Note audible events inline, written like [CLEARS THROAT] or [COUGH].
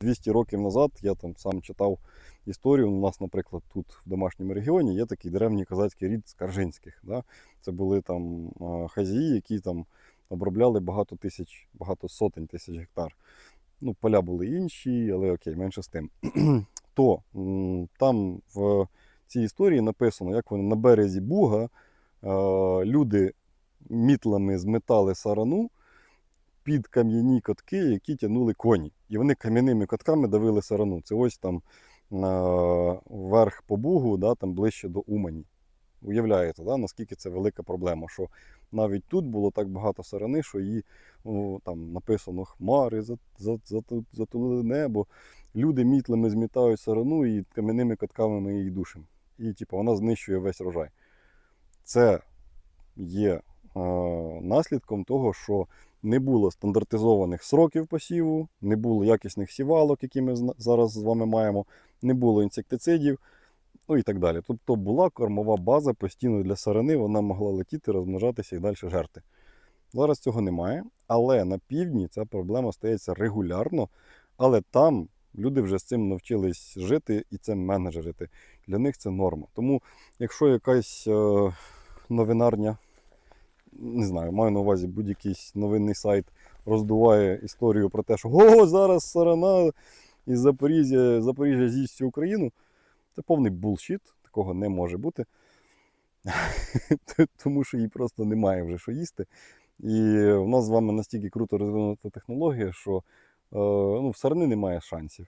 200 років назад я там сам читав історію. У нас, наприклад, тут в домашньому регіоні є такий древній козацький рід Скаржинських. Да? Це були там хазії, які там обробляли багато тисяч, багато сотень тисяч гектар. Ну, поля були інші, але окей, менше з тим. [CLEARS THROAT] То там в цій історії написано, як вони на березі Буга люди мітлами зметали сарану під кам'яні котки, які тягнули коні. І вони кам'яними котками давили сарану. Це ось там вверх по Бугу, да, там ближче до Умані. Уявляєте, да, наскільки це велика проблема, що навіть тут було так багато сарани, що її о, там написано хмари за- за- затулили небо. Люди мітлами змітають сарану і кам'яними котками ми її душимо. І типу, вона знищує весь рожай. Це є е, наслідком того, що не було стандартизованих сроків посіву, не було якісних сівалок, які ми зараз з вами маємо, не було інсектицидів, ну і так далі. Тобто була кормова база постійно для сарани, вона могла летіти, розмножатися і далі жерти. Зараз цього немає, але на півдні ця проблема стається регулярно, але там люди вже з цим навчились жити і це менеджерити. Для них це норма. Тому, якщо якась е, новинарня, не знаю, маю на увазі будь-який новинний сайт роздуває історію про те, що о, зараз сарана із Запоріжжя, Запоріжжя з'їсть всю Україну, це повний булшіт, такого не може бути. [LAUGHS] Тому що їй просто немає вже що їсти. І в нас з вами настільки круто розвинута технологія, що е, ну, в сарни немає шансів.